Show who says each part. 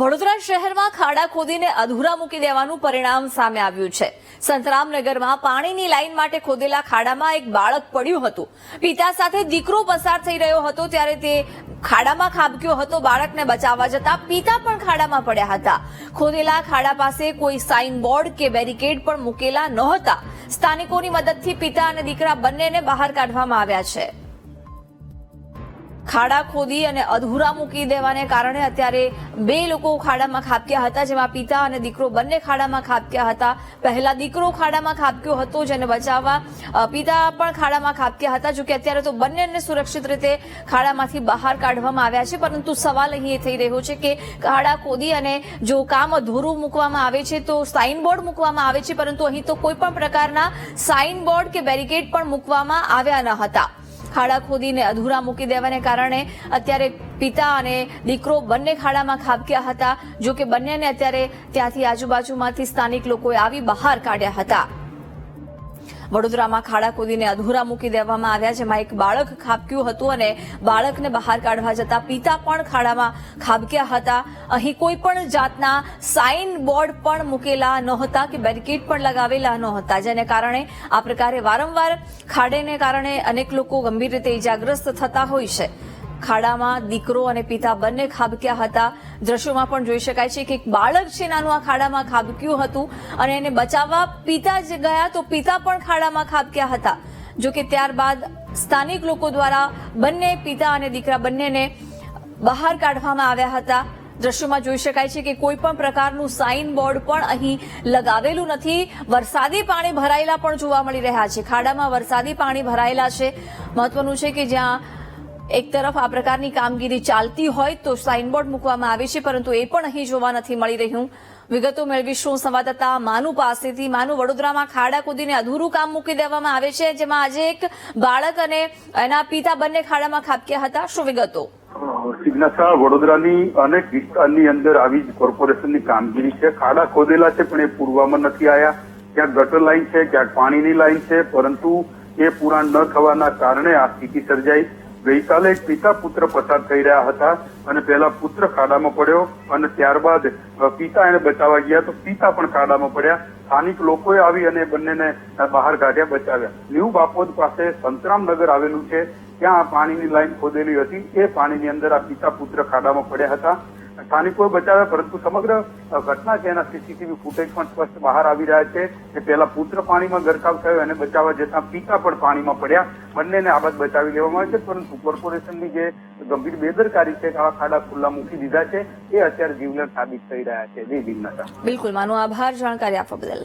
Speaker 1: વડોદરા શહેરમાં ખાડા ખોદીને અધૂરા મૂકી દેવાનું પરિણામ સામે આવ્યું છે. સંતરામનગરમાં પાણીની લાઈન માટે ખોદેલા ખાડામાં એક બાળક પડ્યું હતું. પિતા સાથે દીકરો પસાર થઈ રહ્યો હતો ત્યારે તે ખાડામાં ખાબક્યો હતો. બાળકને બચાવવા જતા પિતા પણ ખાડામાં પડ્યા હતા. ખોદેલા ખાડા પાસે કોઈ સાઇન બોર્ડ કે બેરિકેડ પણ મૂકેલા નહોતા. સ્થાનિકોની મદદથી પિતા અને દીકરા બંનેને બહાર કાઢવામાં આવ્યા છે. ખાડા ખોદી અને અધૂરા મૂકી દેવાને કારણે અત્યારે બે લોકો ખાડામાં ખાબક્યા હતા, જેમાં પિતા અને દીકરો બંને ખાડામાં ખાબક્યા હતા. પહેલા દીકરો ખાડામાં ખાબક્યો હતો, જેને બચાવવા પિતા પણ ખાડામાં ખાબક્યા હતા, જોકે અત્યારે તો બંનેને સુરક્ષિત રીતે ખાડામાંથી બહાર કાઢવામાં આવ્યા છે. પરંતુ સવાલ અહીં એ થઈ રહ્યો છે કે ખાડા ખોદી અને જો કામ અધૂરું મૂકવામાં આવે છે, તો સાઇનબોર્ડ મૂકવામાં આવે છે, પરંતુ અહીં તો કોઈ પણ પ્રકારના સાઇન બોર્ડ કે બેરિકેડ પણ મૂકવામાં આવ્યા ન હતા. ખાડા ખોદીને અધૂરા મૂકી દેવાને કારણે અત્યારે પિતા અને દીકરો બંને ખાડામાં ખાબક્યા હતા. જો કે બંનેને અત્યારે ત્યાંથી આજુબાજુમાંથી સ્થાનિક લોકોએ આવી બહાર કાઢ્યા હતા. વડોદરામાં ખાડા કૂદીને અધૂરા મૂકી દેવામાં આવ્યા જેમાં એક બાળક ખાબક્યું હતું અને બાળકને બહાર કાઢવા જતા પિતા પણ ખાડામાં ખાબક્યા હતા. અહીં કોઈ પણ જાતના સાઇન બોર્ડ પણ મૂકેલા નહોતા કે બેરિકેડ પણ લગાવેલા નહોતા, જેને કારણે આ પ્રકારે વારંવાર ખાડેને કારણે અનેક લોકો ગંભીર રીતે ઇજાગ્રસ્ત થતા હોય છે. ખાડામાં દીકરો અને પિતા બંને ખાબક્યા હતા. દ્રશ્યોમાં પણ જોઈ શકાય છે કે એક બાળક છે નાનું આ ખાડામાં ખાબક્યું હતું અને એને બચાવવા પિતા જ ગયા તો પિતા પણ ખાડામાં ખાબક્યા હતા. જો કે ત્યારબાદ સ્થાનિક લોકો દ્વારા બંને પિતા અને દીકરા બંનેને બહાર કાઢવામાં આવ્યા હતા. દ્રશ્યોમાં જોઈ શકાય છે કે કોઈ પણ પ્રકારનું સાઇન બોર્ડ પણ અહીં લગાવેલું નથી. વરસાદી પાણી ભરાયેલા પણ જોવા મળી રહ્યા છે. ખાડામાં વરસાદી પાણી ભરાયેલા છે. મહત્વનું છે કે જ્યાં એક તરફ આ પ્રકારની કામગીરી ચાલતી હોય તો સાઇનબોર્ડ મૂકવામાં આવે છે, પરંતુ એ પણ અહીં જોવા નથી મળી રહ્યું. વિગતો મેળવીશું. સંવાદદાતા માનુ પાસેથી. માનુ, વડોદરામાં ખાડા કૂદીને અધૂરું કામ મૂકી દેવામાં આવે છે, જેમાં આજે એક બાળક અને એના પિતા બંને ખાડામાં ખાબક્યા હતા. શું વિગતો?
Speaker 2: સિગ્નાસા વડોદરાની અનેક વિસ્તારની અંદર આવી જ કોર્પોરેશનની કામગીરી છે. ખાડા ખોદેલા છે, પણ એ પૂરવામાં નથી આવ્યા ક્યાંક ગટર લાઇન છે, ક્યાંક પાણીની લાઇન છે, પરંતુ એ પૂરા ન થવાના કારણે આ સ્થિતિ સર્જાઈ. ગઈકાલે એક પિતા પુત્ર પસાર થઈ રહ્યા હતા અને પહેલા પુત્ર ખાડામાં પડ્યો અને ત્યારબાદ પિતા એને બચાવવા ગયા તો પિતા પણ ખાડામાં પડ્યા. સ્થાનિક લોકોએ આવી અને બંનેને બહાર કાઢ્યા, બચાવ્યા. ન્યૂ બાપોદ પાસે સંતરામનગર આવેલું છે. ત્યાં પાણીની લાઈન ખોદેલી હતી. એ પાણીની અંદર આ પિતા પુત્ર ખાડામાં પડ્યા હતા. સ્થાનિકોએ બચાવ્યા પરંતુ સમગ્ર ઘટના છે. એના સીસીટીવી ફૂટેજ પણ સ્પષ્ટ બહાર આવી રહ્યા છે કે પહેલા પુત્ર પાણીમાં ગરકાવ થયો અને બચાવવા જતા પિતા પણ પાણીમાં પડ્યા. બંનેને આ બાદ બચાવી લેવામાં આવે છે, પરંતુ કોર્પોરેશનની જે ગંભીર બેદરકારી છે, આવા ખાડા ખુલ્લા મૂકી દીધા છે, એ અત્યારે જીવલેણ સાબિત થઈ રહ્યા છે.
Speaker 1: બિલકુલ, માનો આભાર. જાણકારી આપવા બદલ.